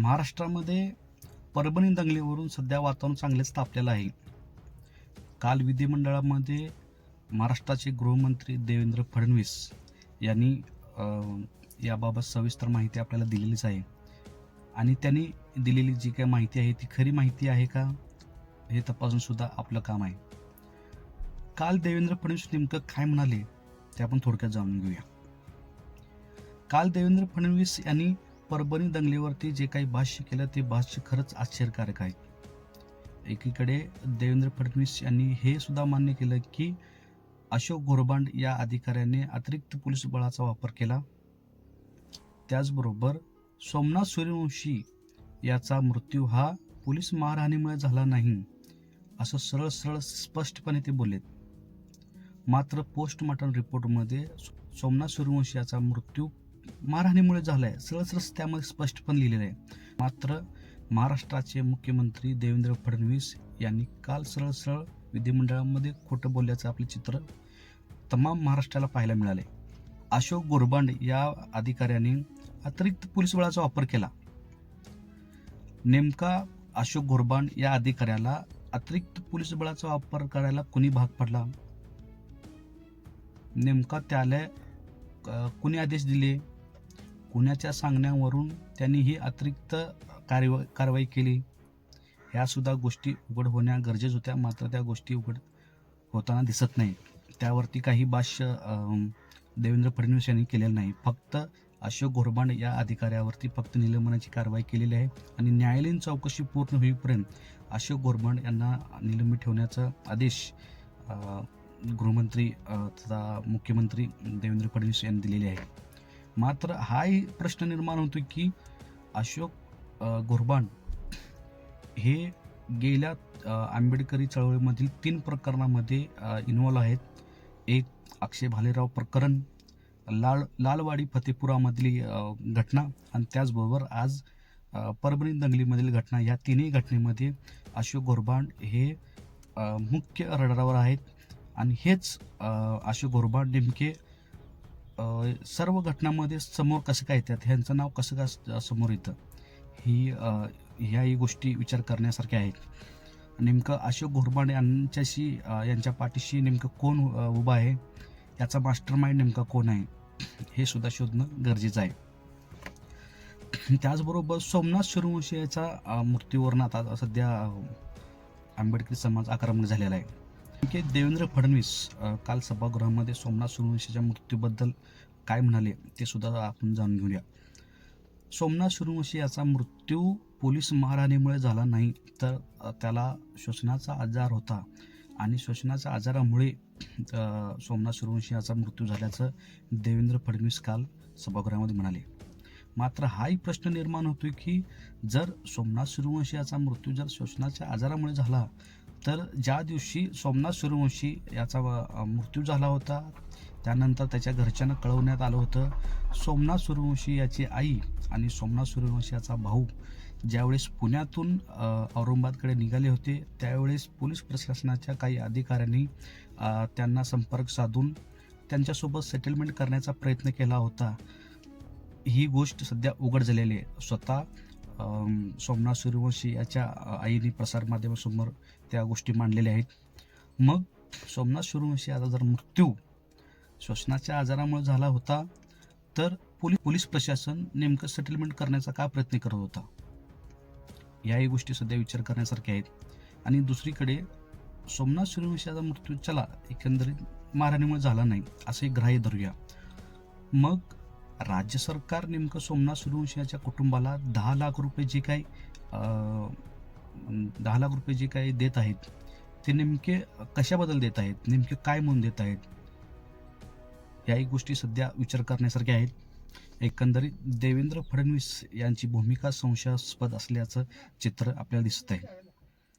महाराष्ट्रामध्ये परभणी दंगलीवरून सध्या वातावरण चांगलेच तापलेलं आहे. काल विधिमंडळामध्ये महाराष्ट्राचे गृहमंत्री देवेंद्र फडणवीस यांनी याबाबत सविस्तर माहिती आपल्याला दिलेलीच आहे. आणि त्यांनी दिलेली जी काही माहिती आहे ती खरी माहिती आहे का? हे तपासून सुद्धा आपलं काम आहे. काल देवेंद्र फडणवीस नेमकं काय म्हणाले ते आपण थोडक्यात जाणून घेऊया. काल देवेंद्र फडणवीस यांनी परभणी दंगलीवरती जे काही भाष्य केलं ते भाष्य खरंच आश्चर्यकारक आहे. एकीकडे देवेंद्र फडणवीस यांनी हे सुद्धा मान्य केलं की अशोक गोरबांड या अधिकाऱ्याने अतिरिक्त पोलीस बळाचा वापर केला. त्याचबरोबर सोमनाथ सूर्यवंशी याचा मृत्यू हा पोलीस मारहाणीमुळे झाला नाही असं सरळ सरळ स्पष्टपणे ते बोललेत. मात्र पोस्टमॉर्टम रिपोर्टमध्ये सोमनाथ सूर्यवंशी याचा मृत्यू मारहाणीमुळे झालाय. सरळ सरळ त्यामध्ये स्पष्टपणे लिहिलेलं आहे. मात्र महाराष्ट्राचे मुख्यमंत्री देवेंद्र फडणवीस यांनी काल सरळ सरळ विधिमंडळामध्ये खोटं बोलल्याचं आपले चित्र तमाम महाराष्ट्राला पाहायला मिळाले अशोक गोरबांड या अधिकाऱ्याने अतिरिक्त पोलीस बळाचा वापर केला. नेमका अशोक गोरबांड या अधिकाऱ्याला अतिरिक्त पोलीस बळाचा वापर करायला कुणी भाग पडला? नेमका त्याला कुणी आदेश दिले? कुणाच्या सांगण्यावरून त्यांनी ही अतिरिक्त कार्यवा कारवाई केली. ह्यासुद्धा गोष्टी उघड होण्या गरजेच होत्या मात्र त्या गोष्टी उघड होताना दिसत नाही त्यावरती काही भाष्य देवेंद्र फडणवीस यांनी केलेलं नाही. फक्त अशोक घोरबांड या अधिकाऱ्यावरती फक्त निलंबनाची कारवाई केलेली आहे आणि न्यायालयीन चौकशी पूर्ण होईपर्यंत अशोक घोरबांड यांना निलंबित ठेवण्याचा आदेश गृहमंत्री तथा मुख्यमंत्री देवेंद्र फडणवीस यांनी दिलेले आहे. मात्र हाही प्रश्न निर्माण होतो की अशोक अ, गोरबांड हे गेल्या आंबेडकरी चळवळीमधील तीन प्रकरणामध्ये इन्व्हॉल्व आहेत. एक अक्षय भालेराव प्रकरण लाल लालवाडी फतेपुरामधली घटना आणि त्याचबरोबर आज परभणी दंगलीमधील घटना या तिन्ही घटनेमध्ये अशोक गोरबांड हे मुख्य रडारावर आहेत. आणि हेच अशोक गोरबांड नेमके सर्व घटनांमध्ये समोर कसं काय येतात ह्यांचं नाव कसं काय समोर येतं ही ह्याही गोष्टी विचार करण्यासारख्या आहेत. नेमकं अशोक घोरबाड यांच्याशी यांच्या पाठीशी नेमकं कोण उभा उभं आहे याचा मास्टर माइंड नेमका कोण आहे हे सुद्धा शोधणं गरजेचं आहे. त्याचबरोबर सोमनाथ सूर्यवंशी याचा मृत्यूवरून आता सध्या आंबेडकरी समाज आक्रमण झालेला आहे. की देवेंद्र फडणवीस काल सभागृहामध्ये सोमनाथ सूर्यवंशीच्या मृत्यूबद्दल काय म्हणाले ते सुद्धा आपण जाणून घेऊया. सोमनाथ सूर्यवंशी याचा मृत्यू पोलीस महाराणीमुळे झाला नाही तर त्याला श्वसनाचा आजार होता आणि श्वसनाच्या आजारामुळे सोमनाथ सूर्यवंशी याचा मृत्यू झाल्याचं देवेंद्र फडणवीस काल सभागृहामध्ये म्हणाले. मात्र हाही प्रश्न निर्माण होतोय की जर सोमनाथ सूर्यवंशी याचा मृत्यू जर श्वसनाच्या आजारामुळे झाला तर ज्या दिवशी सोमनाथ सूर्यवंशी याचा मृत्यू झाला होता त्यानंतर त्याच्या घरच्यांना कळवण्यात आलं होतं सोमनाथ सूर्यवंशी याची आई आणि सोमनाथ सूर्यवंशी याचा भाऊ ज्यावेळेस पुण्यातून औरंगाबादकडे निघाले होते त्यावेळेस पोलीस प्रशासनाच्या काही अधिकाऱ्यांनी त्यांना संपर्क साधून त्यांच्यासोबत सेटलमेंट करण्याचा प्रयत्न केला होता. ही गोष्ट सध्या उघड झालेली आहे. स्वतः सोमनाथ सूर्यवंशी याच्या आईने प्रसारमाध्यमासमोर त्या गोष्टी मांडलेल्या आहेत. मग सोमनाथ सूर्यवंशी याचा जर मृत्यू श्वसनाच्या आजारामुळे झाला होता तर पोलीस पोलीस प्रशासन नेमकं सेटलमेंट करण्याचा का प्रयत्न करत होता? याही गोष्टी सध्या विचार करण्यासारख्या आहेत. आणि दुसरीकडे सोमनाथ सूर्यवंशाचा मृत्यू चला एकंदरीत मारहाणीमुळे झाला नाही असे ग्राह्य धरूया. मग राज्य सरकार नेमकं सोमनाथ सूर्यवंशी याच्या कुटुंबाला दहा लाख रुपये जे काही दहा लाख रुपये जे काही देत आहेत ते नेमके कशाबद्दल देत आहेत नेमके काय म्हणून देत आहेत याही गोष्टी सध्या विचार करण्यासारख्या आहेत. एकंदरीत देवेंद्र फडणवीस यांची भूमिका संशयास्पद असल्याचं चित्र आपल्याला दिसत आहे